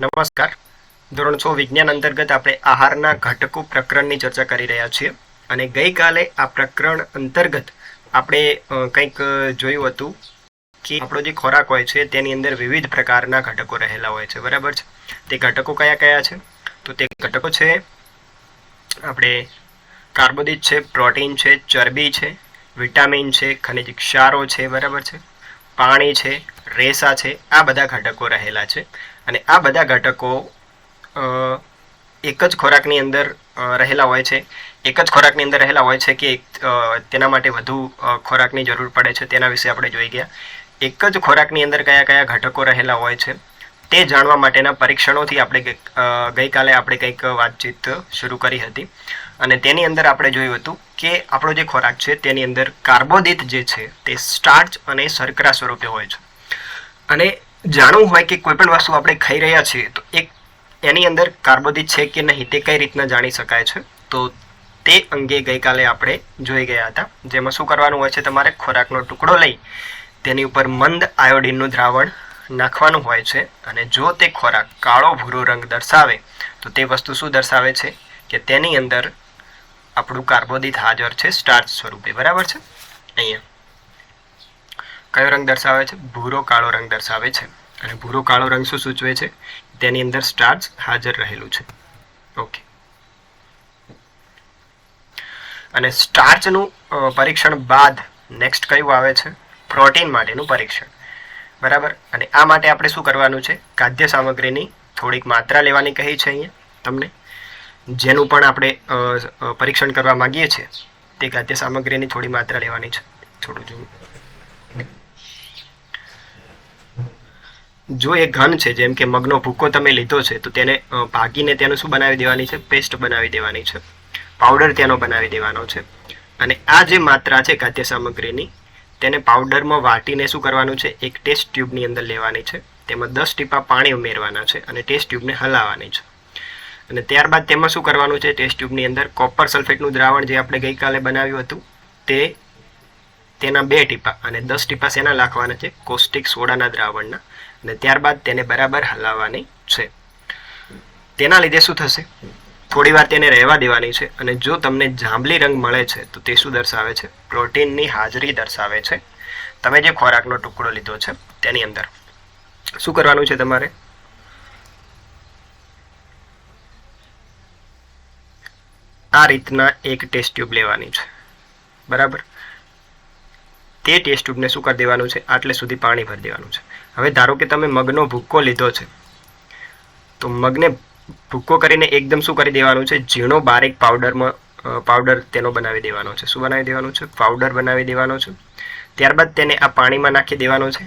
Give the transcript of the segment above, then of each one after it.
નમસ્કાર. ધોરણ છ વિજ્ઞાન અંતર્ગત આપણે આહારના ઘટકો પ્રકરણની ચર્ચા કરી રહ્યા છીએ અને ગઈકાલે આ પ્રકરણ અંતર્ગત આપણે કંઈક જોયું હતું કે આપણો જે ખોરાક હોય છે તેની અંદર વિવિધ પ્રકારના ઘટકો રહેલા હોય છે. બરાબર છે? તે ઘટકો કયા કયા છે? તો તે ઘટકો છે, આપણે કાર્બોદિત છે, પ્રોટીન છે, ચરબી છે, વિટામિન છે, ખનિજ ક્ષારો છે. બરાબર છે? પાણી છે રેસા છે, આ બધા ઘટકો રહેલા છે. અને આ બધા ઘટકો એક જ ખોરાકની અંદર રહેલા હોય છે. એક જ ખોરાકની અંદર રહેલા હોય છે કે તેના માટે વધુ ખોરાકની જરૂર પડે છે તેના વિશે આપણે જોઈ ગયા. એક જ ખોરાકની અંદર કયા કયા ઘટકો રહેલા હોય છે તે જાણવા માટેના પરીક્ષણોથી આપણે ગઈકાલે આપણે કંઈક વાતચીત શરૂ કરી હતી. અને તેની અંદર આપણે જોયું હતું કે આપણો જે ખોરાક છે તેની અંદર કાર્બોદિત જે છે તે સ્ટાર્ચ અને શર્કરા સ્વરૂપે હોય છે. અને જાણવું હોય કે કોઈ પણ વસ્તુ આપણે ખાઈ રહ્યા છીએ, તો એક એની અંદર કાર્બોદિત છે કે નહીં તે કઈ રીતના જાણી શકાય છે? તો તે અંગે ગઈકાલે આપણે જોઈ ગયા હતા. જેમાં શું કરવાનું હોય છે, તમારે ખોરાકનો ટુકડો લઈ તેની ઉપર મંદ આયોડિનનું દ્રાવણ નાખવાનું હોય છે અને જો તે ખોરાક કાળો ભૂરો રંગ દર્શાવે, તો તે વસ્તુ શું દર્શાવે છે? કે તેની અંદર આપણું કાર્બોદિત હાજર છે સ્ટાર્ચ સ્વરૂપે. બરાબર છે? અહીંયા. કયો રંગ દર્શાવે છે, ભૂરો કાળો રંગ દર્શાવે છે. અને ભૂરો કાળો રંગ શું સૂચવે છે? તેની અંદર સ્ટાર્ચ હાજર રહેલું છે. ઓકે અને સ્ટાર્ચનું પરીક્ષણ બાદ નેક્સ્ટ કયું આવે છે? પ્રોટીન માટેનું પરીક્ષણ. બરાબર? અને આ માટે આપણે શું કરવાનું છે? ખાદ્ય સામગ્રીની થોડીક માત્રા લેવાની કહી છે અહીંયા તમને. જેનું પણ આપણે પરીક્ષણ કરવા માંગીએ છીએ. તે ખાદ્ય સામગ્રીની થોડી માત્રા લેવાની છે. થોડું જોવું જો એ ઘન છે, જેમ કે મગનો ભૂકો તમે લીધો છે, તો તેને ભાગીને તેનું શું બનાવી દેવાની છે? પેસ્ટ બનાવી દેવાની છે. પાવડર તેનો બનાવી દેવાનો છે. અને આ જે માત્રા છે ખાદ્ય સામગ્રીની, તેને પાવડરમાં વાટીને શું કરવાનું છે? એક ટેસ્ટ ટ્યુબની અંદર લેવાની છે. તેમાં દસ ટીપા પાણી ઉમેરવાના છે અને ટેસ્ટ ટ્યુબને હલાવવાની છે. અને ત્યારબાદ તેમાં શું કરવાનું છે? ટેસ્ટ ટ્યુબની અંદર કોપર સલ્ફેટનું દ્રાવણ જે આપણે ગઈકાલે બનાવ્યું હતું, તે તેના બે ટીપા અને દસ ટીપા શેના નાખવાના છે? કોસ્ટિક સોડાના દ્રાવણના. અને ત્યારબાદ તેને બરાબર હલાવવાની છે. તેના લીધે શું થશે? થોડી વાર તેને રહેવા દેવાની છે અને જો તમને જાંબલી રંગ મળે છે, તો તે શું દર્શાવે છે? પ્રોટીનની હાજરી દર્શાવે છે. તમે જે ખોરાકનો ટુકડો લીધો છે, તેની અંદર. શું કરવાનું છે તમારે? આ રીતના એક ટેસ્ટ ટ્યુબ લેવાની છે. બરાબર? તે ટેસ્ટ ટ્યુબને શું કરી દેવાનું છે? આટલે સુધી પાણી ભરી દેવાનું છે. હવે ધારો કે તમે મગનો ભૂક્કો લીધો છે, તો મગને ભૂક્કો કરીને એકદમ શું કરી દેવાનું છે? ઝીણો બારીક પાવડરમાં પાવડર તેનો બનાવી દેવાનો છે. શું બનાવી દેવાનું છે? પાવડર બનાવી દેવાનો છે. ત્યારબાદ તેને આ પાણીમાં નાખી દેવાનો છે.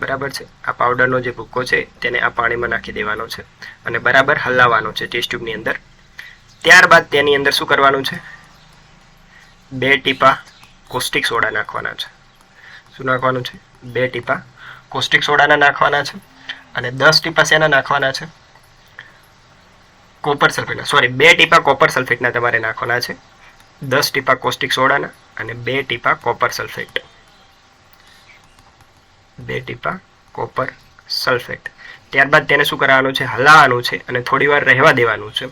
બરાબર છે? આ પાવડરનો જે ભૂક્કો છે, તેને આ પાણીમાં નાખી દેવાનો છે અને બરાબર હલાવવાનો છે ટેસ્ટ ટ્યુબની અંદર. ત્યારબાદ તેની અંદર શું કરવાનું છે? બે ટીપા કોસ્ટિક સોડા નાખવાના છે. શું નાખવાનું છે. બે ટીપા. કોસ્ટિક સોડાના નાખવાના છે અને દસ ટીપા શેના નાખવાના છે? કોપર સલ્ફેટના. સોરી બે ટીપા કોપર સલ્ફેટના તમારે નાખવાના છે. દસ ટીપા કોસ્ટિક સોડાના અને બે ટીપા કોપર સલ્ફેટ. બે ટીપા કોપર સલ્ફેટ. ત્યારબાદ તેને શું કરવાનું છે? હલાવવાનું છે અને થોડી વાર રહેવા દેવાનું છે.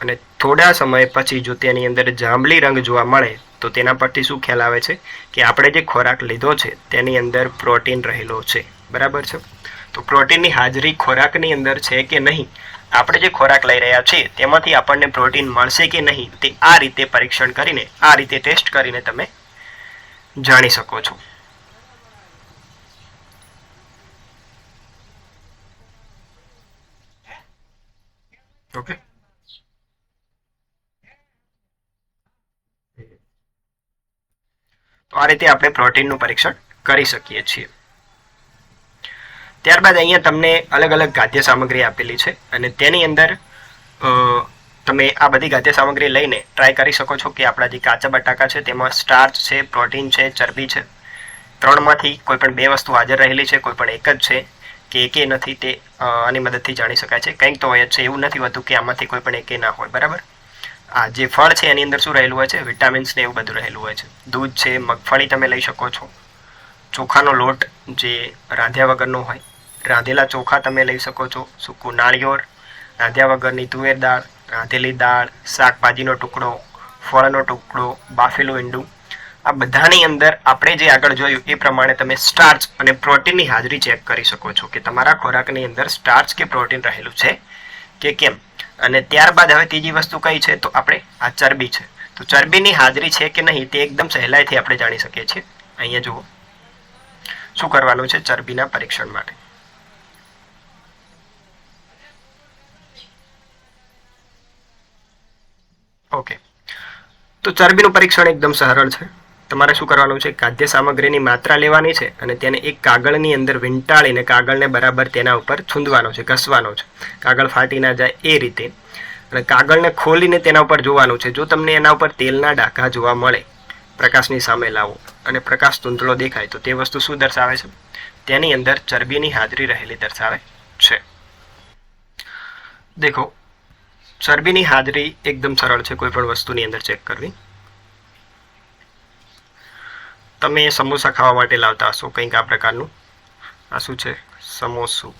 અને થોડા સમય પછી જો તેની અંદર જાંબલી રંગ જોવા મળે તો તેના પરથી શું ખ્યાલ આવે છે? કે આપણે જે ખોરાક લીધો છે, તેની અંદર પ્રોટીન રહેલો છે. બરાબર છે? તો પ્રોટીનની હાજરી ખોરાકની અંદર છે કે નહીં? આપણે જે ખોરાક લઈ રહ્યા છીએ, તેમાંથી આપણને પ્રોટીન મળશે કે નહીં, તે આ રીતે પરીક્ષણ કરીને, આ રીતે ટેસ્ટ કરીને તમે જાણી શકો છો. ઓકે? તો આ રીતે આપણે પ્રોટીનનું પરીક્ષણ કરી શકીએ છીએ. ત્યારબાદ અહીંયા તમને અલગ અલગ ખાદ્ય સામગ્રી આપેલી છે અને તેની અંદર તમે આ બધી ખાદ્ય સામગ્રી લઈને ટ્રાય કરી શકો છો કે આપણા જે કાચા બટાકા છે તેમાં સ્ટાર્ચ છે, પ્રોટીન છે, ચરબી છે. ત્રણમાંથી કોઈ પણ બે વસ્તુ હાજર રહેલી છે કોઈ પણ એક જ છે કે એકે નથી તે આની મદદથી જાણી શકાય છે. કંઈક તો હોય જ છે. એવું નથી હોતું કે આમાંથી કોઈ પણ એકે ના હોય. બરાબર? આ જે ફળ છે, એની અંદર શું રહેલું હોય છે? વિટામિન્સ ને એવું બધું રહેલું હોય છે. દૂધ છે, મગફળી તમે લઈ શકો છો. ચોખાનો લોટ જે રાંધ્યા વગરનો હોય, રાંધેલા ચોખા તમે લઈ શકો છો. સૂકું નાળિયોર, રાંધ્યા વગરની તુવેર દાળ, રાંધેલી દાળ, શાકભાજીનો ટુકડો, ફળનો ટુકડો, બાફેલું ઈંડું. આ બધાની અંદર આપણે જે આગળ જોયું, એ પ્રમાણે તમે સ્ટાર્ચ અને પ્રોટીનની હાજરી ચેક કરી શકો છો કે તમારા ખોરાકની અંદર સ્ટાર્ચ કે પ્રોટીન રહેલું છે કે કેમ? અને ત્યારબાદ હવે ત્રીજી વસ્તુ કઈ છે, તો આપણે આ ચરબી છે. તો ચરબીની હાજરી છે કે નહીં તે એકદમ સહેલાઈથી આપણે જાણી શકીએ છીએ. અહીંયા જુઓ. શું કરવાનું છે ચરબીના પરીક્ષણ માટે? ઓકે. તો ચરબીનું પરીક્ષણ એકદમ સરળ છે. તમારે શું કરવાનું છે? ખાદ્ય સામગ્રીની માત્રા લેવાની છે અને તેને એક કાગળની અંદર વીંટાળીને કાગળને બરાબર તેના ઉપર છૂંદવાનો છે, ઘસવાનો છે. કાગળ ફાટી ના જાય એ રીતે. અને કાગળને ખોલીને તેના ઉપર જોવાનું છે. જો તમને એના ઉપર તેલના ડાઘા જોવા મળે, પ્રકાશની સામે લાવો અને પ્રકાશ ધૂંધળો દેખાય, તો તે વસ્તુ શું દર્શાવે છે? તેની અંદર ચરબીની હાજરી રહેલી દર્શાવે છે. દેખો, ચરબીની હાજરી એકદમ સરળ છે. કોઈ પણ વસ્તુની અંદર ચેક કરવી. તમે સમોસા ખાવા માટે લાવતા હશો કંઈક આ પ્રકારનું? આ શું છે? સમોસું.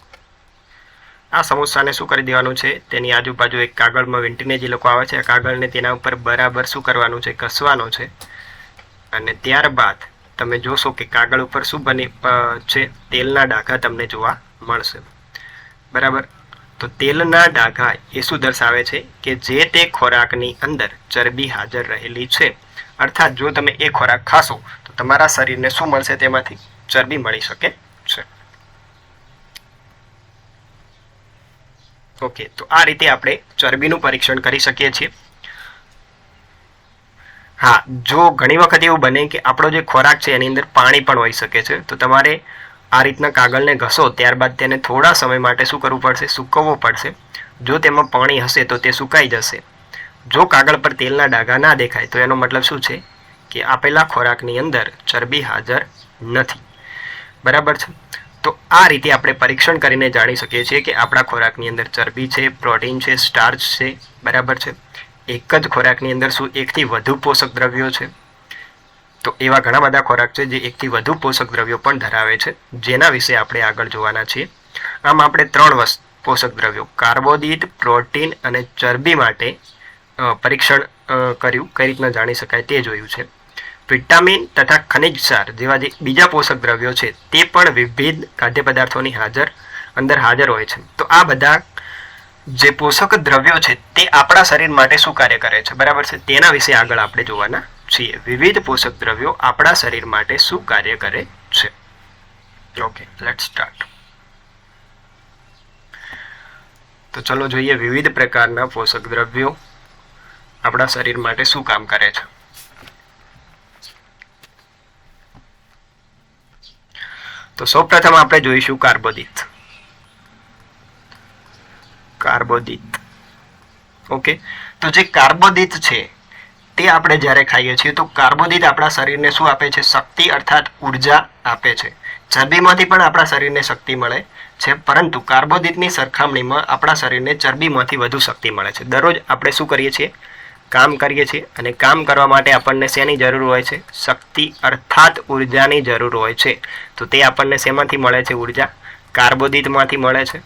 આ સમોસાને શું કરી દેવાનું છે? તેની આજુબાજુ એક કાગળમાં વીંટીને જે લોકો આવે છે, આ કાગળને તેના ઉપર બરાબર શું કરવાનું છે? ઘસવાનો છે. અને ત્યારબાદ તમે જોશો કે કાગળ ઉપર શું બની છે? તેલના ડાઘા તમને જોવા મળશે. બરાબર? તો તેલના ડાઘા એ શું દર્શાવે છે? કે જે તે ખોરાકની અંદર ચરબી હાજર રહેલી છે. અર્થાત જો તમે એ ખોરાક ખાશો તમારા શરીરને શું મળશે તેમાંથી ચરબી મળી શકે છે. ઓકે, તો આ રીતે આપણે ચરબીનું પરીક્ષણ કરી શકીએ છીએ. હા, જો ઘણી વખત એવું બને કે આપણો જે ખોરાક છે એની અંદર પાણી પણ હોઈ શકે છે, તો તમારે આ રીતના કાગળને ઘસો, ત્યારબાદ તેને થોડા સમય માટે શું કરવું પડશે? સૂકવવો પડશે. જો તેમાં પાણી હશે તો તે સુકાઈ જશે. જો કાગળ પર તેલના ડાઘા ના દેખાય, તો એનો મતલબ શું છે? કે આપેલા ખોરાકની અંદર ચરબી હાજર નથી. બરાબર છે? તો આ રીતે આપણે પરીક્ષણ કરીને જાણી શકીએ છીએ કે આપણા ખોરાકની અંદર ચરબી છે, પ્રોટીન છે, સ્ટાર્ચ છે, બરાબર છે? એક જ ખોરાકની અંદર શું એકથી વધુ પોષક દ્રવ્યો છે? તો એવા ઘણા બધા ખોરાક છે જે એકથી વધુ પોષક દ્રવ્યો પણ ધરાવે છે. જેના વિશે આપણે આગળ જોવાના છીએ. આમ આપણે ત્રણ વસ્તુ પોષક દ્રવ્યો, કાર્બોદિત, પ્રોટીન અને ચરબી માટે પરીક્ષણ કર્યું. કઈ રીતના જાણી શકાય તે જોયું છે. વિટામિન તથા ખનિજ સાર જેવા જે બીજા પોષક દ્રવ્યો છે, તે પણ વિવિધ ખાદ્ય પદાર્થોની હાજર અંદર હાજર હોય છે. તો આ બધા જે પોષક દ્રવ્યો છે, તે આપણા શરીર માટે શું કાર્ય કરે છે? બરાબર છે? તેના વિશે આગળ આપણે જોવાના છીએ. વિવિધ પોષક દ્રવ્યો આપણા શરીર માટે શું કાર્ય કરે છે? ઓકે લેટ સ્ટાર્ટ તો ચલો જોઈએ વિવિધ પ્રકારના પોષક દ્રવ્યો આપણા શરીર માટે શું કામ કરે છે. તો સૌપ્રથમ આપણે જોઈશું કાર્બોદિત. કાર્બોદિત. ઓકે? તો જે કાર્બોદિત છે, તે આપણે જ્યારે ખાઈએ છીએ, તો કાર્બોદિત આપણા શરીરને શું આપે છે? શક્તિ અર્થાત ઊર્જા આપે છે. ચરબીમાંથી પણ આપણા શરીરને શક્તિ મળે છે, પરંતુ કાર્બોદિતની સરખામણીમાં આપણા શરીરને ચરબીમાંથી વધુ શક્તિ મળે છે. દરરોજ આપણે શું કરીએ છીએ? કામ કરીએ છીએ અને કામ કરવા માટે આપણને શેની જરૂર હોય છે? શક્તિ અર્થાત ઉર્જાની જરૂર હોય છે. તો તે આપણને શેમાંથી મળે છે ઊર્જા? કાર્બોદિતમાંથી મળે છે.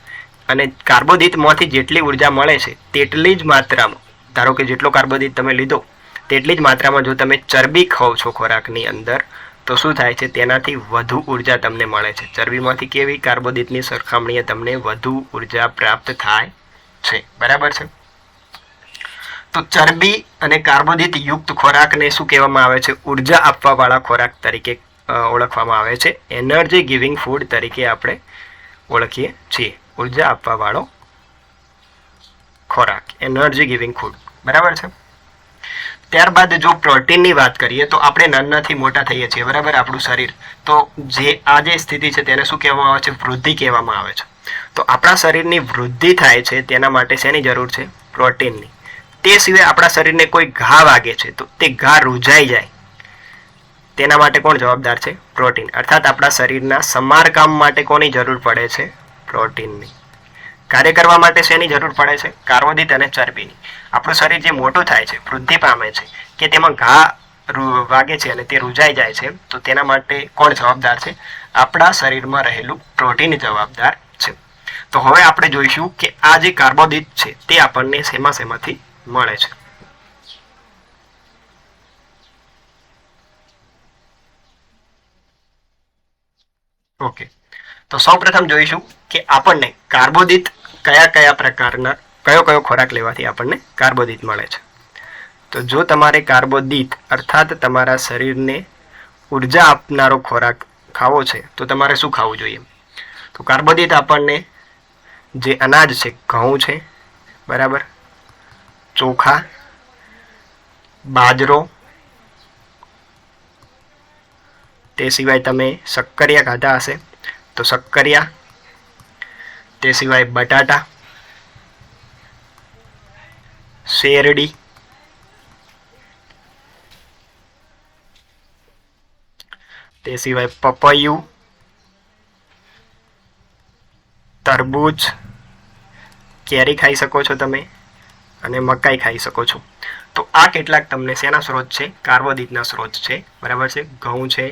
અને કાર્બોદિતમાંથી જેટલી ઊર્જા મળે છે, તેટલી જ માત્રામાં, ધારો કે જેટલો કાર્બોદિત તમે લીધો, તેટલી જ માત્રામાં જો તમે ચરબી ખાઓ છો ખોરાકની અંદર, તો શું થાય છે? તેનાથી વધુ ઊર્જા તમને મળે છે. ચરબીમાંથી કેવી કાર્બોદિતની સરખામણીએ તમને વધુ ઊર્જા પ્રાપ્ત થાય છે. બરાબર છે? તો ચરબી અને કાર્બોદિત યુક્ત ખોરાકને શું કહેવામાં આવે છે? ઊર્જા આપવાવાળા ખોરાક તરીકે ઓળખવામાં આવે છે. એનર્જી ગિવિંગ ફૂડ તરીકે આપણે ઓળખીએ છીએ. ઊર્જા આપવાવાળો ખોરાક. Energy giving food. બરાબર છે? ત્યારબાદ જો પ્રોટીનની વાત કરીએ તો આપણે નાનાથી મોટા થઈએ છીએ. બરાબર? આપણું શરીર. તો જે, આ જે સ્થિતિ છે તેને શું કહેવામાં આવે છે? વૃદ્ધિ કહેવામાં આવે છે. તો આપણા શરીરની વૃદ્ધિ થાય છે તેના માટે શેની જરૂર છે? પ્રોટીનની. તે સિવાય આપણા શરીરને કોઈ ઘા વાગે છે, તો તે ઘા રૂજાઈ જાય. તેના માટે કોણ જવાબદાર છે? પ્રોટીન. અર્થાત આપણા શરીરના સમારકામ માટે કોની જરૂર પડે છે? પ્રોટીનની. કાર્ય કરવા માટે શેની જરૂર પડે છે? કાર્બોદિત અને ચરબીની. આપણું શરીર જે મોટું થાય છે, વૃદ્ધિ પામે છે, કે તેમાં ઘા વાગે છે અને તે રૂજાઈ જાય છે, તો તેના માટે કોણ જવાબદાર છે? આપણા શરીરમાં રહેલું પ્રોટીન જવાબદાર છે. તો હવે આપણે જોઈશું કે આ જે કાર્બોદિત છે, તે આપણને શેમાં શેમાંથી મળે છે. ઓકે તો સૌપ્રથમ જોઈશું કે આપણને કાર્બોદિત કયા કયા પ્રકારના, કયો કયો ખોરાક લેવાથી આપણને કાર્બોદિત મળે છે. તો જો તમારે કાર્બોદિત અર્થાત તમારા શરીરને ઊર્જા આપનારો ખોરાક ખાવો છે, તો તમારે શું ખાવું જોઈએ? તો કાર્બોદિત આપણને જે અનાજ છે, ઘઉં છે, બરાબર? ચોખા, બાજરો. તે સિવાય તમે શક્કરિયા ખાધા હશે તો શક્કરિયા, તે સિવાય બટાટા, શેરડી, તે સિવાય પપૈયું, તરબૂચ. કેરી ખાઈ શકો છો તમે? અને મકાઈ ખાઈ શકો છો. તો આ કેટલાક તમને શેના સ્ત્રોત છે? કાર્બોદિતના સ્ત્રોત છે. બરાબર છે? ઘઉં છે,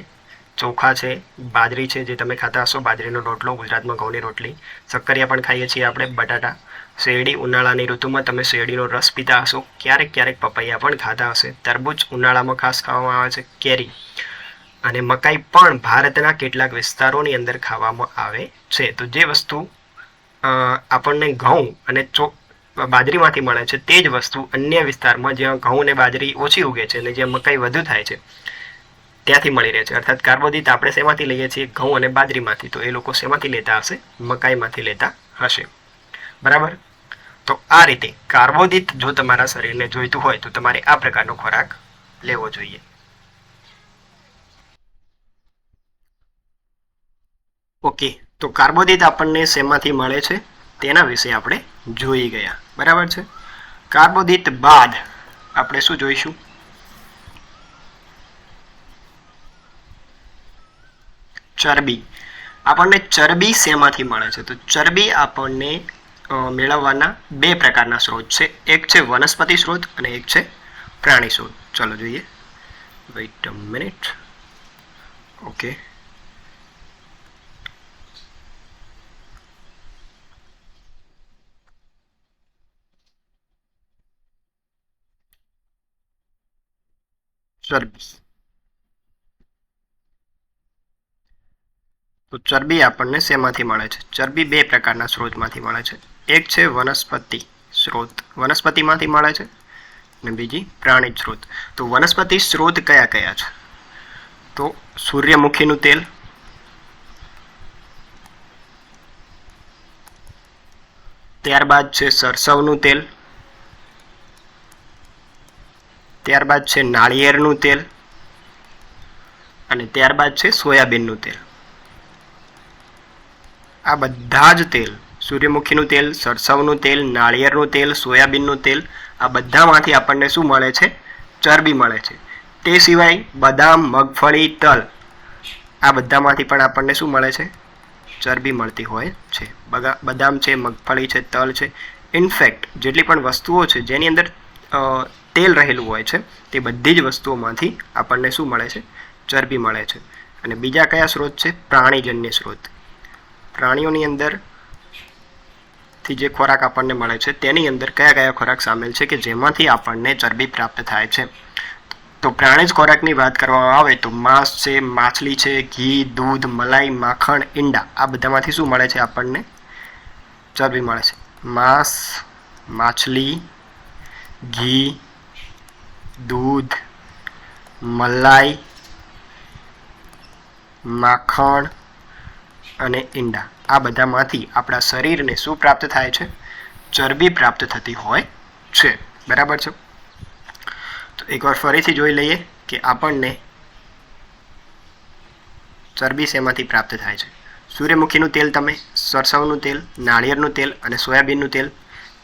ચોખા છે, બાજરી છે, જે તમે ખાતા હશો. બાજરીનો રોટલો, ગુજરાતમાં ઘઉંની રોટલી. સક્કરિયા પણ ખાઈએ છીએ આપણે, બટાટા. શેરડી ઉનાળાની ઋતુમાં તમે શેરડીનો રસ પીતા હશો. ક્યારેક ક્યારેક પપૈયા પણ ખાતા હશે. તરબૂચ ઉનાળામાં ખાસ ખાવામાં આવે છે. કેરી. અને મકાઈ પણ ભારતના કેટલાક વિસ્તારોની અંદર ખાવામાં આવે છે. તો જે વસ્તુ આપણને ઘઉં અને ચો બાજરીમાંથી મળે છે તે જ વસ્તુ અન્ય વિસ્તારમાં જ્યાં ઘઉં અને બાજરી ઓછી ઉગે છે અને જ્યાં મકાઈ વધુ થાય છે, ત્યાંથી મળી રહે છે. અર્થાત કાર્બોદિત આપણે શેમાંથી લઈએ છીએ? ઘઉં અને બાજરીમાંથી. તો એ લોકો શેમાંથી લેતા હશે? મકાઈમાંથી લેતા હશે. બરાબર? તો આ રીતે કાર્બોદિત જો તમારા શરીરને જોઈતું હોય તો તમારે આ પ્રકારનો ખોરાક લેવો જોઈએ. ઓકે. તો કાર્બોદિત આપણને શેમાંથી મળે છે? તેના વિશે આપણે જોઈ ગયા. બરાબર છે? કાર્બોદિત બાદ આપણે શું જોઈશું? ચરબી. આપણને ચરબી શેમાંથી મળે છે? તો ચરબી આપણને મેળવવાના બે પ્રકારના સ્ત્રોત છે. એક છે વનસ્પતિ સ્ત્રોત અને એક છે પ્રાણી સ્ત્રોત ચલો જોઈએ. વેઇટ અ મિનિટ ઓકે ચરબી. તો ચરબી આપણને શેમાંથી મળે છે? ચરબી બે પ્રકારના સ્ત્રોતમાંથી મળે છે. એક છે વનસ્પતિ સ્ત્રોત વનસ્પતિમાંથી મળે છે અને બીજી પ્રાણી સ્ત્રોત તો વનસ્પતિ સ્ત્રોત કયા કયા છે? તો સૂર્યમુખીનું તેલ, ત્યારબાદ છે સરસવનું તેલ ત્યારબાદ છે નાળિયેરનું તેલ અને ત્યારબાદ છે સોયાબીનનું તેલ. આ બધા જ તેલ, સૂર્યમુખીનું તેલ, સરસવનું તેલ, નાળિયેરનું તેલ, સોયાબીનનું તેલ, આ બધામાંથી આપણને શું મળે છે? ચરબી મળે છે. તે સિવાય બદામ, મગફળી, તલ, આ બધામાંથી પણ આપણને શું મળે છે? ચરબી મળતી હોય છે. બદામ છે, મગફળી છે, તલ છે. ઇનફેક્ટ જેટલી પણ વસ્તુઓ છે, જેની અંદર તેલ રહેલું હોય છે, તે બધી જ વસ્તુઓમાંથી આપણને શું મળે છે? ચરબી મળે છે. અને બીજા કયા સ્ત્રોત છે? પ્રાણીજન્ય સ્ત્રોત. પ્રાણીઓની અંદરથી જે ખોરાક આપણને મળે છે, તેની અંદર કયા કયા ખોરાક સામેલ છે કે જેમાંથી આપણને ચરબી પ્રાપ્ત થાય છે? તો પ્રાણીજ ખોરાકની વાત કરવામાં આવે તો માંસ છે, માછલી છે, ઘી, દૂધ, મલાઈ, માખણ, ઈંડા, આ બધામાંથી શું મળે છે આપણને? ચરબી મળે છે. માંસ, માછલી, ઘી દૂધ, મલાઈ, માખણ અને ઈંડા. આ બધામાંથી આપણા શરીરને શું પ્રાપ્ત થાય છે? ચરબી પ્રાપ્ત થતી હોય છે. બરાબર છે? તો એકવાર ફરીથી જોઈ લઈએ કે આપણને ચરબી શેમાંથી પ્રાપ્ત થાય છે? સૂર્યમુખીનું તેલ તમે સરસવનું તેલ, નાળિયેરનું તેલ અને સોયાબીનનું તેલ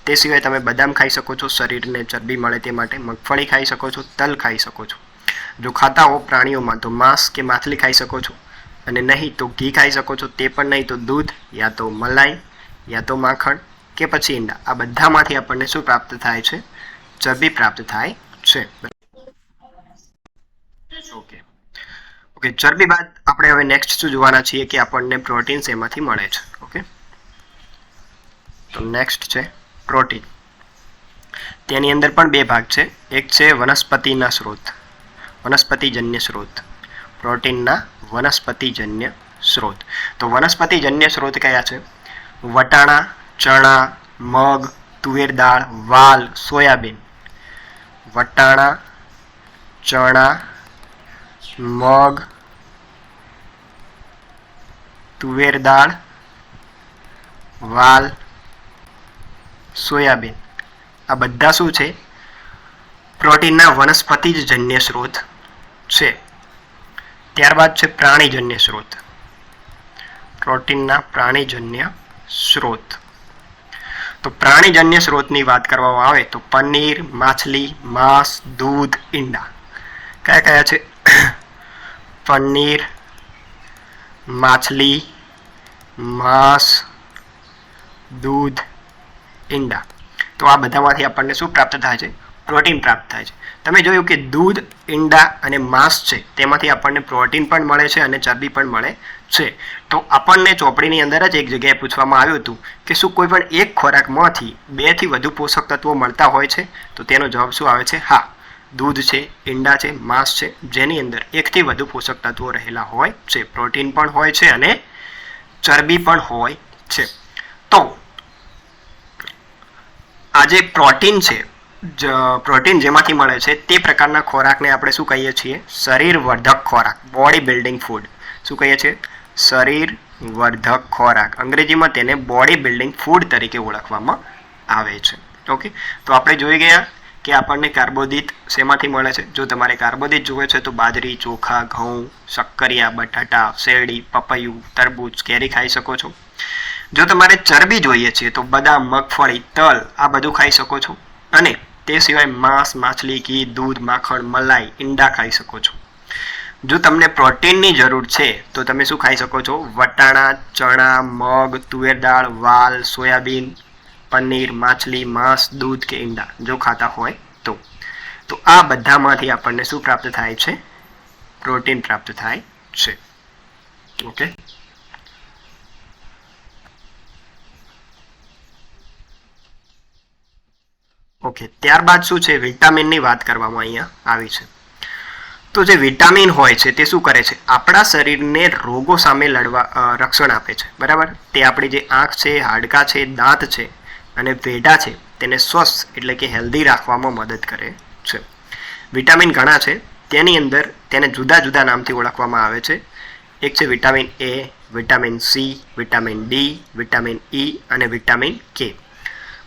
તે સિવાય તમે બદામ ખાઈ શકો છો, શરીરને ચરબી મળે તે માટે મગફળી ખાઈ શકો છો, તલ ખાઈ શકો છો. જો ખાતા હો પ્રાણીઓમાં તો માંસ કે માછલી ખાઈ શકો છો. અને નહીં તો ઘી ખાઈ શકો છો, તે પણ નહીં તો દૂધ, યા તો મલાઈ, યા તો માખણ કે પછી ઈંડા. આ બધામાંથી આપણને શું પ્રાપ્ત થાય છે? ચરબી પ્રાપ્ત થાય છે. ઓકે. ઓકે, ચરબી બાદ આપણે હવે નેક્સ્ટ શું જોવાના છીએ કે આપણને પ્રોટીન્સ એમાંથી મળે છે. ઓકે? તો નેક્સ્ટ છે પ્રોટીન. તેની અંદર પણ બે ભાગ છે. એક છે વનસ્પતિના સ્ત્રોત વનસ્પતિજન્ય સ્ત્રોત પ્રોટીનના વનસ્પતિજન્ય સ્ત્રોત તો વનસ્પતિજન્ય સ્ત્રોત કયા છે? વટાણા, ચણા, મગ, તુવેર દાળ, વાલ, સોયાબીન. વટાણા, ચણા, મગ, તુવેર દાળ, વાલ સોયાબીન. આ બધા શું છે? પ્રોટીનના વનસ્પતિજ જન્ય સ્ત્રોત છે. ત્યારબાદ છે પ્રાણીજન્ય સ્ત્રોત પ્રોટીનના પ્રાણીજન્ય સ્ત્રોત તો પ્રાણીજન્ય સ્ત્રોતની વાત કરવામાં આવે તો પનીર, માછલી, માંસ, દૂધ, ઈંડા. કયા કયા છે? પનીર, માછલી, માંસ, દૂધ ઈંડા. તો આ બધામાંથી આપણને શું પ્રાપ્ત થાય છે? પ્રોટીન પ્રાપ્ત થાય છે. તમે જોયું કે દૂધ, ઈંડા અને માંસ છે, તેમાંથી આપણને પ્રોટીન પણ મળે છે અને ચરબી પણ મળે છે. તો આપણને ચોપડીની અંદર જ એક જગ્યાએ પૂછવામાં આવ્યું હતું કે શું કોઈ પણ એક ખોરાકમાંથી બેથી વધુ પોષક તત્વો મળતા હોય છે? તો તેનો જવાબ શું આવે છે? હા, દૂધ છે, ઈંડા છે, માંસ છે, જેની અંદર એકથી વધુ પોષક તત્વો રહેલા હોય છે. પ્રોટીન પણ હોય છે અને ચરબી પણ હોય છે. તો આ જે પ્રોટીન છે પ્રોટીન જેમાંથી મળે છે, તે પ્રકારના ખોરાકને આપણે શું કહીએ છીએ? શરીર વર્ધક ખોરાક બોડી બિલ્ડિંગ ફૂડ શું કહીએ છીએ? શરીર વર્ધક ખોરાક. અંગ્રેજીમાં તેને બોડી બિલ્ડિંગ ફૂડ તરીકે ઓળખવામાં આવે છે. ઓકે તો આપણે જોઈ ગયા કે આપણને કાર્બોદિત શેમાંથી મળે છે? જો તમારે કાર્બોદિત જોઈએ છે, તો બાજરી, ચોખા, ઘઉં, શક્કરિયા, બટાટા, શેરડી, પપૈયું, તરબૂચ, કેરી ખાઈ શકો છો. જો તમારે ચરબી જોઈએ છે, તો બદામ, મગફળી, તલ આ બધું ખાઈ શકો છો. અને તે સિવાય માંસ, માછલી, ઘી, દૂધ, માખણ, મલાઈ, ઈંડા ખાઈ શકો છો. જો તમને પ્રોટીનની જરૂર છે, તો તમે શું ખાઈ શકો છો? વટાણા, ચણા, મગ, તુવેર દાળ, વાલ, સોયાબીન, પનીર, માછલી, માંસ, દૂધ કે ઈંડા, જો ખાતા હોય તો. તો આ બધામાંથી આપણને શું પ્રાપ્ત થાય છે? પ્રોટીન પ્રાપ્ત થાય છે. ઓકે? ઓકે ત્યારબાદ શું છે? વિટામિનની વાત કરવામાં અહીંયા આવી છે. તો જે વિટામિન હોય છે, તે શું કરે છે? આપણા શરીરને રોગો સામે લડવા રક્ષણ આપે છે. બરાબર? તે આપણી જે આંખ છે, હાડકાં છે, દાંત છે અને વેઢા છે, તેને સ્વસ્થ એટલે કે હેલ્ધી રાખવામાં મદદ કરે છે. વિટામિન ઘણા છે. તેની અંદર તેને જુદા જુદા નામથી ઓળખવામાં આવે છે. એક છે vitamin A vitamin C vitamin D vitamin E અને વિટામિન કે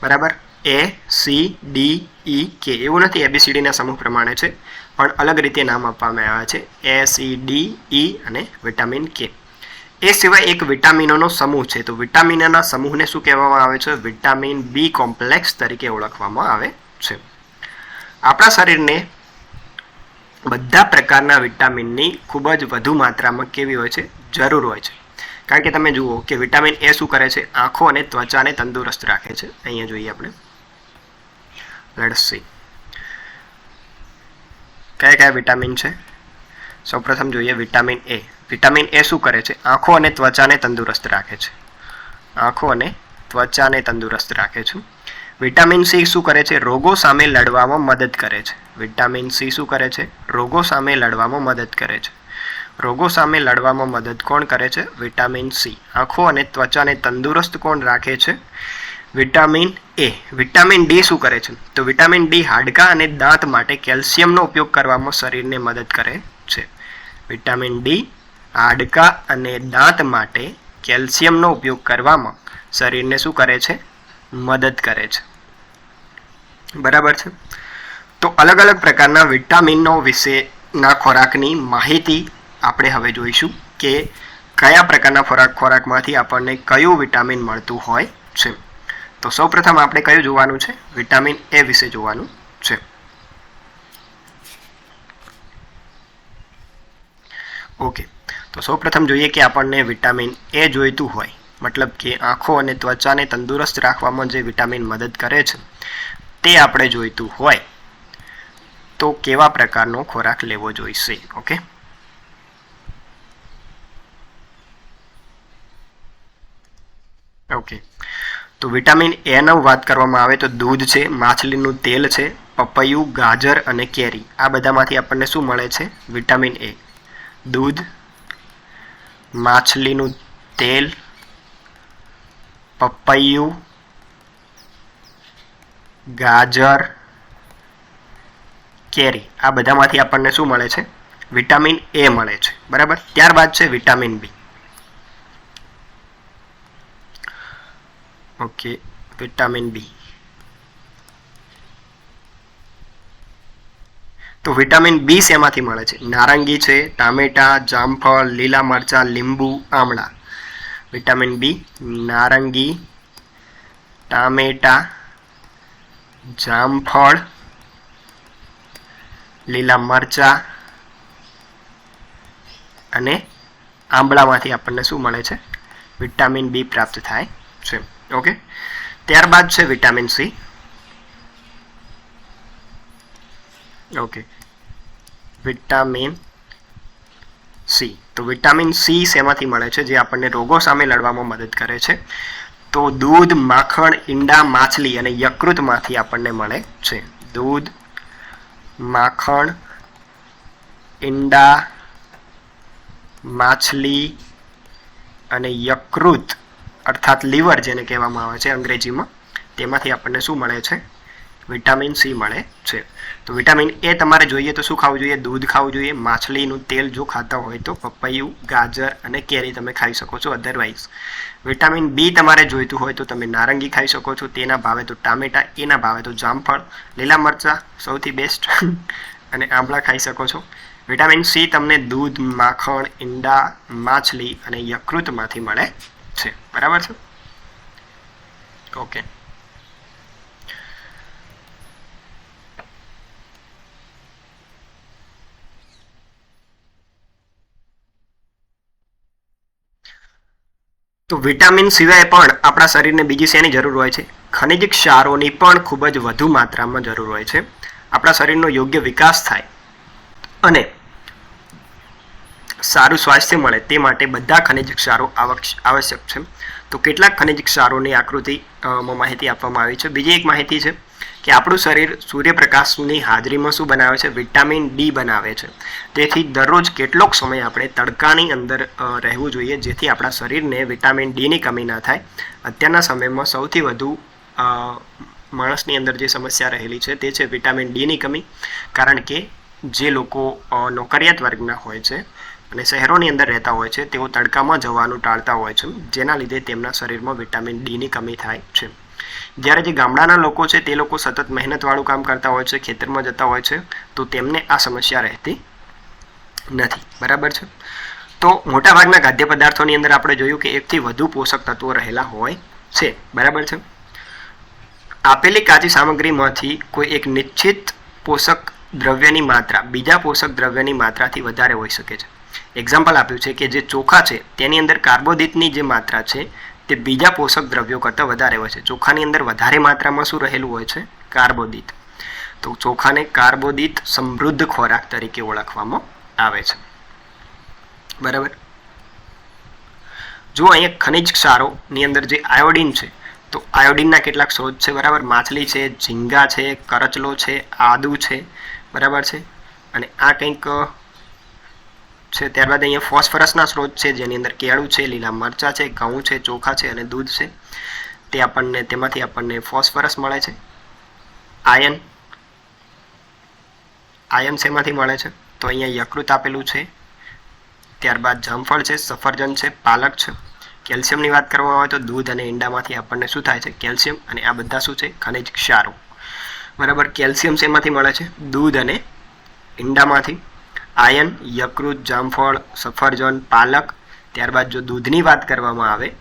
બરાબર? એ સી ડી ઈ કે એવું નથી એબીસીડીના સમૂહ પ્રમાણે છે. પણ અલગ રીતે નામ આપવામાં આવ્યા છે. એ સી ડી ઈ અને વિટામિન કે એ સિવાય એક વિટામિનોનો સમૂહ છે. તો વિટામિનના સમૂહને શું કહેવામાં આવે છે? વિટામિન બી કોમ્પ્લેક્સ તરીકે ઓળખવામાં આવે છે. આપણા શરીરને બધા પ્રકારના વિટામિનની ખૂબ જ વધુ માત્રામાં કેવી હોય છે? જરૂર હોય છે. કારણ કે તમે જુઓ કે વિટામિન એ શું કરે છે? આંખો અને ત્વચાને તંદુરસ્ત રાખે છે. અહીંયા જોઈએ આપણે. લેટ્સ સી કયા કયા વિટામિન છે? સૌપ્રથમ જોઈએ વિટામિન એ વિટામિન એ શું કરે છે? આંખો અને ત્વચાને તંદુરસ્ત રાખે છે. આંખો અને ત્વચાને તંદુરસ્ત રાખે છે. વિટામિન સી શું કરે છે? રોગો સામે લડવામાં મદદ કરે છે. વિટામિન સી શું કરે છે? રોગો સામે લડવામાં મદદ કરે છે. રોગો સામે લડવામાં મદદ કોણ કરે છે? વિટામિન સી આંખો અને ત્વચાને તંદુરસ્ત કોણ રાખે છે? Vitamin A. વિટામિન ડી શું કરે છે? તો વિટામિન ડી હાડકાં અને દાંત માટે કેલ્શિયમનો ઉપયોગ કરવામાં શરીરને મદદ કરે છે. વિટામિન ડી હાડકાં અને દાંત માટે કેલ્શિયમનો ઉપયોગ કરવામાં શરીરને શું કરે છે? મદદ કરે છે. બરાબર છે? તો અલગ અલગ પ્રકારના વિટામિનનો વિશેના ખોરાકની માહિતી આપણે હવે જોઈશું કે કયા પ્રકારના ખોરાક ખોરાકમાંથી આપણને કયું વિટામિન મળતું હોય છે. તો સૌપ્રથમ આપણે કયું જોવાનું છે? વિટામિન એ વિશે જોવાનું છે. ઓકે તો સૌપ્રથમ જોઈએ કે આપણને વિટામિન એ જોઈતું હોય, મતલબ કે આંખો અને ત્વચાને તંદુરસ્ત રાખવામાં જે વિટામિન મદદ કરે છે, તે આપણે જોઈતું હોય, તો કેવા પ્રકારનો ખોરાક લેવો જોઈશે? ઓકે ઓકે તો વિટામિન એનો વાત કરવામાં આવે તો દૂધ છે, માછલીનું તેલ છે, પપૈયું, ગાજર અને કેરી. આ બધામાંથી આપણને શું મળે છે? Vitamin A. દૂધ, માછલીનું તેલ, પપૈયું, ગાજર, કેરી. આ બધામાંથી આપણને શું મળે છે? વિટામિન એ મળે છે. બરાબર? ત્યારબાદ છે vitamin B. Okay vitamin B તો વિટામિન બી શેમાંથી મળે છે? નારંગી છે, ટામેટા, જામફળ, લીલા મરચા, લીંબુ, આમળા. વિટામિન બી નારંગી, ટામેટા, જામફળ, લીલા મરચા અને આંબળામાંથી આપણને શું મળે છે? વિટામિન બી પ્રાપ્ત થાય છે. ઓકે ત્યારબાદ છે vitamin C okay vitamin C તો વિટામિન સી શેમાંથી મળે છે? જે આપણને રોગો સામે લડવામાં મદદ કરે છે. તો દૂધ, માખણ, ઈંડા, માછલી અને યકૃતમાંથી આપણને મળે છે. દૂધ, માખણ, ઈંડા, માછલી અને યકૃત અર્થાત લીવર જેને કહેવામાં આવે છે અંગ્રેજીમાં, તેમાંથી આપણને શું મળે છે? વિટામિન સી મળે છે. તો વિટામિન એ તમારે જોઈએ તો શું ખાવું જોઈએ? દૂધ ખાવું જોઈએ, માછલીનું તેલ જો ખાતા હોય તો પપૈયું, ગાજર અને કેરી તમે ખાઈ શકો છો અધરવાઇઝ વિટામિન બી તમારે જોઈતું હોય તો તમે નારંગી ખાઈ શકો છો, તેના ભાવે તો ટામેટા, એના ભાવે તો જામફળ, લીલા મરચાં સૌથી બેસ્ટ અને આંબળા ખાઈ શકો છો. વિટામિન સી તમને દૂધ, માખણ, ઈંડા, માછલી અને યકૃતમાંથી મળે બરાબર છે? ઓકે તો વિટામિન સિવાય પણ આપણા શરીરને બીજી શેની જરૂર હોય છે? ખનિજ ક્ષારોની પણ ખૂબ જ વધુ માત્રામાં જરૂર હોય છે. આપણા શરીરનો યોગ્ય વિકાસ થાય. અને સારું સ્વાસ્થ્ય મળે તે માટે બધા ખનિજ ક્ષારો આવશ્યક છે. તો કેટલાક ખનિજ ક્ષારોની આકૃતિ માહિતી આપવામાં આવી છે. બીજી એક માહિતી છે કે આપણું શરીર સૂર્યપ્રકાશની હાજરીમાં શું બનાવે છે? વિટામિન ડી બનાવે છે. તેથી દરરોજ કેટલોક સમય આપણે તડકાની અંદર રહેવું જોઈએ, જેથી આપણા શરીરને વિટામિન ડીની કમી ના થાય. અત્યારના સમયમાં સૌથી વધુ માણસની અંદર જે સમસ્યા રહેલી છે તે છે વિટામિન ડીની કમી. કારણ કે જે લોકો નોકરિયાત વર્ગના હોય છે અને શહેરોની અંદર રહેતા હોય છે, તેઓ તડકામાં જવાનું ટાળતા હોય છે, જેના લીધે તેમના શરીરમાં વિટામિન ડીની કમી થાય છે. જ્યારે જે ગામડાના લોકો છે, તે લોકો સતત મહેનતવાળું કામ કરતા હોય છે, ખેતરમાં જતા હોય છે, તો તેમને આ સમસ્યા રહેતી નથી. બરાબર છે? તો મોટાભાગના ખાદ્ય પદાર્થોની અંદર આપણે જોયું કે એકથી વધુ પોષક તત્વો રહેલા હોય છે. બરાબર છે? આપેલી કાચી સામગ્રીમાંથી કોઈ એક નિશ્ચિત પોષક દ્રવ્યની માત્રા, બીજા પોષક દ્રવ્યની માત્રાથી વધારે હોઈ શકે છે. એક્ઝામ્પલ આપ્યું છે કે જે ચોખા છે, તેની અંદર કાર્બોદિતની જે માત્રા છે, તે બીજા પોષક દ્રવ્યો કરતાં વધારે હોય છે. ચોખાની અંદર વધારે માત્રામાં શું રહેલું હોય છે? કાર્બોદિત. તો ચોખાને કાર્બોદિત સમૃદ્ધ ખોરાક તરીકે ઓળખવામાં આવે છે. બરાબર? જો અહીંયા ખનિજ ક્ષારોની અંદર જે આયોડિન છે, તો આયોડિનના કેટલાક સ્ત્રોત છે, બરાબર? માછલી છે, ઝીંગા છે, કરચલો છે, આદુ છે બરાબર છે? અને આ કંઈક છે ત્યારબાદ અહીંયા ફોસ્ફરસના સ્ત્રોત છે, જેની અંદર કેળું છે, લીલા મરચાં છે, ઘઉં છે, ચોખા છે અને દૂધ છે. તે આપણને, તેમાંથી આપણને ફોસ્ફરસ મળે છે. આયન આયન શેમાંથી મળે છે? તો અહીંયા યકૃત આપેલું છે. ત્યારબાદ જામફળ છે, સફરજન છે, પાલક છે. કેલ્શિયમની વાત કરવામાં આવે તો દૂધ અને ઈંડામાંથી આપણને શું થાય છે? કેલ્શિયમ અને આ બધા શું છે? ખનિજ ક્ષારો. બરાબર કેલ્શિયમ શેમાંથી મળે છે? દૂધ અને ઈંડામાંથી. આયન, યકૃત, જામફળ, સફરજન, પાલક. ત્યારબાદ જો દૂધની વાત કરવામાં આવે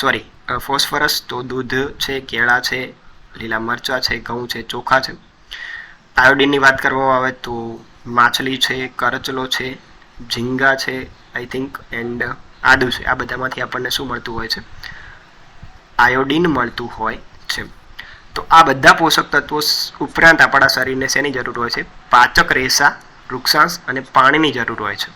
સોરી ફોસ્ફરસ, તો દૂધ છે, કેળા છે, લીલા મરચાં છે, ઘઉં છે, ચોખા છે. આયોડિનની વાત કરવામાં આવે તો માછલી છે, કરચલો છે, ઝીંગા છે આઈ થિંક એન્ડ આદુ છે. આ બધામાંથી આપણને શું મળતું હોય છે? આયોડિન મળતું હોય છે. તો આ બધા પોષક તત્વો ઉપરાંત આપણા શરીરને શેની જરૂર હોય છે? પાચક રેસા, વૃક્ષાંશ અને પાણીની જરૂર હોય છે.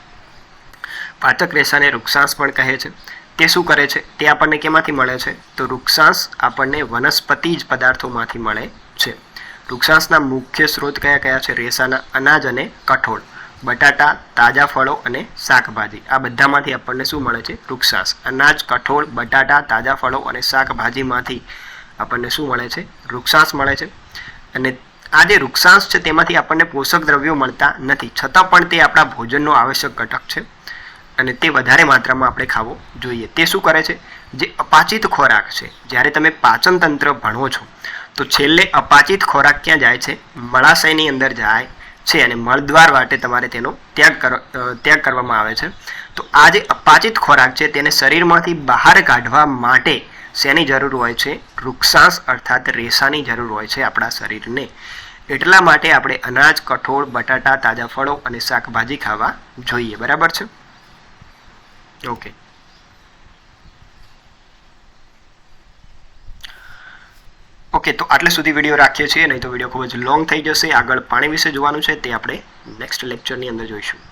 પાચક રેસાને વૃક્ષાંશ પણ કહે છે. તે શું કરે છે? તે આપણને કેમાંથી મળે છે? તો વૃક્ષાંશ આપણને વનસ્પતિ જ પદાર્થોમાંથી મળે છે. વૃક્ષાંશના મુખ્ય સ્ત્રોત કયા કયા છે? રેસાના અનાજ અને કઠોળ, બટાટા, તાજા ફળો અને શાકભાજી. આ બધામાંથી આપણને શું મળે છે? વૃક્ષાંશ. અનાજ, કઠોળ, બટાટા, તાજા ફળો અને શાકભાજીમાંથી આપણને શું મળે છે? વૃક્ષાંશ મળે છે. અને આ જે વૃક્ષાંશ છે, તેમાંથી આપણને પોષક દ્રવ્યો મળતા નથી. છતાં પણ તે આપણા ભોજનનો આવશ્યક ઘટક છે અને તે વધારે માત્રામાં આપણે ખાવો જોઈએ. તે શું કરે છે? જે અપાચિત ખોરાક છે. જ્યારે તમે પાચન તંત્ર ભણો છો, તો છેલ્લે અપાચિત ખોરાક ક્યાં જાય છે? મળાશયની અંદર જાય છે અને મળદ્વાર માટે તમારે તેનો ત્યાગ કર ત્યાગ કરવામાં આવે છે. તો આ જે અપાચિત ખોરાક છે, તેને શરીરમાંથી બહાર કાઢવા માટે શેની જરૂર હોય છે? વૃક્ષાંશ અર્થાત રેસાની જરૂર હોય છે આપણા શરીરને. એટલા માટે આપણે અનાજ, કઠોળ, બટાટા, તાજા ફળો અને શાકભાજી ખાવા જોઈએ. બરાબર છે? ઓકે. ઓકે, તો આટલે સુધી વીડિયો રાખીએ છીએ. નહીં તો વીડિયો ખૂબ જ લોંગ થઈ જશે. આગળ પાણી વિશે જોવાનું છે તે આપણે નેક્સ્ટ લેક્ચરની અંદર જોઈશું.